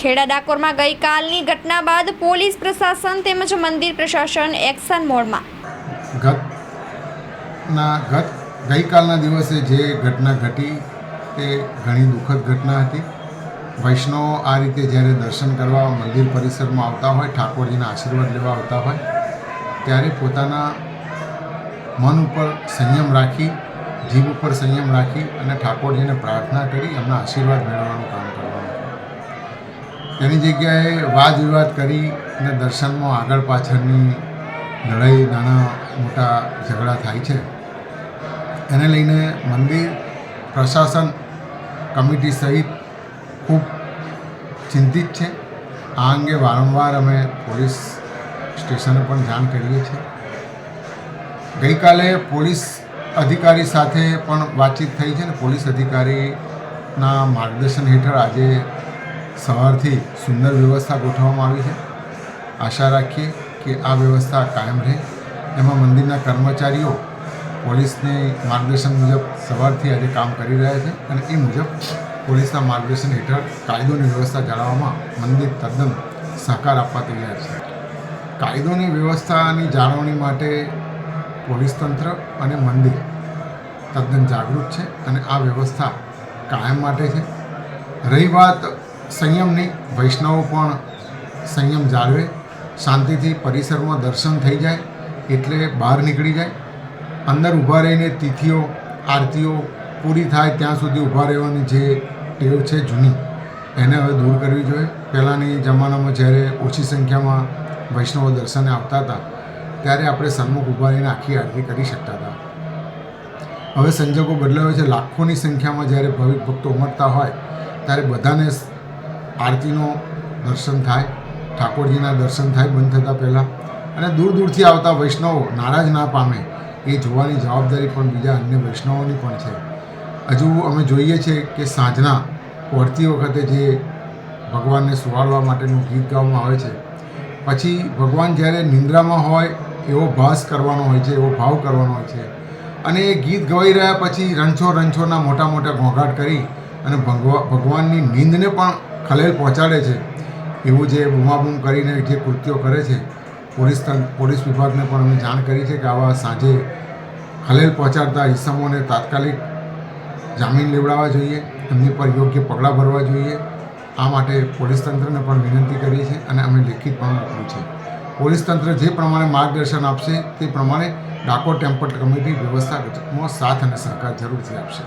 ખેડા ડાકોરમાં ગઈકાલની ઘટના બાદ પોલીસ પ્રશાસન તેમજ મંદિર પ્રશાસન એક્શન મોડમાં. ગતના ગત ગઈકાલના દિવસે જે ઘટના ઘટી તે ઘણી દુઃખદ ઘટના હતી. વૈષ્ણવો આ રીતે જ્યારે દર્શન કરવા મંદિર પરિસરમાં આવતા હોય, ઠાકોરજીના આશીર્વાદ લેવા આવતા હોય, ત્યારે પોતાના મન ઉપર સંયમ રાખી, જીભ ઉપર સંયમ રાખી અને ઠાકોરજીને પ્રાર્થના કરી એમના આશીર્વાદ મેળવવાનું કામ કરવાનું તેની જગ્યાએ વાદ વિવાદ કરી અને દર્શનમાં આગળ પાછળની લડાઈ નાના મોટા ઝઘડા થાય છે. એને લઈને મંદિર, પ્રશાસન કમિટી સહિત ખૂબ ચિંતિત છે. આ અંગે વારંવાર અમે પોલીસ સ્ટેશને પણ જાણ કરીએ છીએ. ગઈકાલે પોલીસ અધિકારી સાથે પણ વાતચીત થઈ છે ને પોલીસ અધિકારીના માર્ગદર્શન હેઠળ આજે સવારથી સુંદર વ્યવસ્થા ગોઠવવામાં આવી છે. આશા રાખીએ કે આ વ્યવસ્થા કાયમ રહે. એમાં મંદિરના કર્મચારીઓ, પોલીસને માર્ગદર્શન મુજબ સવારથી આજે કામ કરી રહ્યા છે અને એ મુજબ પોલીસના માર્ગદર્શન હેઠળ કાયદોની વ્યવસ્થા જાળવવામાં મંદિર તદ્દન સહકાર આપવા તૈયાર છે. કાયદોની વ્યવસ્થાની જાળવણી માટે પોલીસ તંત્ર અને મંદિર તદ્દન જાગૃત છે અને આ વ્યવસ્થા કાયમ માટે છે. રહી વાત સંયમની વૈષ્ણવો પણ સંયમ જાળવે, શાંતિથી પરિસરમાં દર્શન થઈ જાય, એટલે બહાર નીકળી જાય. અંદર ઊભા રહીને તિથિઓ, આરતીઓ પૂરી થાય ત્યાં સુધી ઊભા રહેવાની જે ટેવ છે જૂની, એને હવે દૂર કરવી જોઈએ. પહેલાંની જમાનામાં જ્યારે ઓછી સંખ્યામાં વૈષ્ણવો દર્શને આવતા હતા, ત્યારે આપણે સન્મુખ ઊભા રહીને આખી આરતી કરી શકતા હતા. હવે સંજોગો બદલાયો છે. લાખોની સંખ્યામાં જ્યારે ભાવિક ભક્તો ઉમટતા હોય, ત્યારે બધાને આરતીનો દર્શન થાય, ઠાકોરજીના દર્શન થાય બંધ થતાં પહેલાં. અને દૂર દૂરથી આવતા વૈષ્ણવો નારાજ ના પામે એ જોવાની જવાબદારી પણ બીજા અન્ય વૈષ્ણવોની પણ છે. હજુ અમે જોઈએ છીએ કે સાંજના પડતી વખતે જે ભગવાનને સુવાડવા માટેનું ગીત ગાવામાં આવે છે, પછી ભગવાન જ્યારે નિંદ્રામાં હોય એવો ભાસ કરવાનો હોય છે, એવો ભાવ કરવાનો હોય છે, અને એ ગીત ગવાઈ રહ્યા પછી રણછો રણછોના મોટા મોટા ઘોંઘાટ કરી અને ભગવા, ભગવાનની નીંદને પણ ખલેલ પહોંચાડે છે. એવું જે બૂમાબૂમ કરીને જે કૃત્યો કરે છે, પોલીસ પોલીસ વિભાગને પણ અમે જાણ કરી છે કે આવા સાંજે ખલેલ પહોંચાડતા ઈસમોને તાત્કાલિક જામીન લેવડાવવા જોઈએ, એમની પર યોગ્ય પગલાં ભરવા જોઈએ. આ માટે પોલીસ તંત્રને પણ વિનંતી કરી છે અને અમે લેખિત પણ મોકલ્યું છે. પોલીસ તંત્ર જે પ્રમાણે માર્ગદર્શન આપશે તે પ્રમાણે ડાકોર ટેમ્પલ કમિટી વ્યવસ્થામાં સાથ અને સહકાર જરૂરથી આપશે.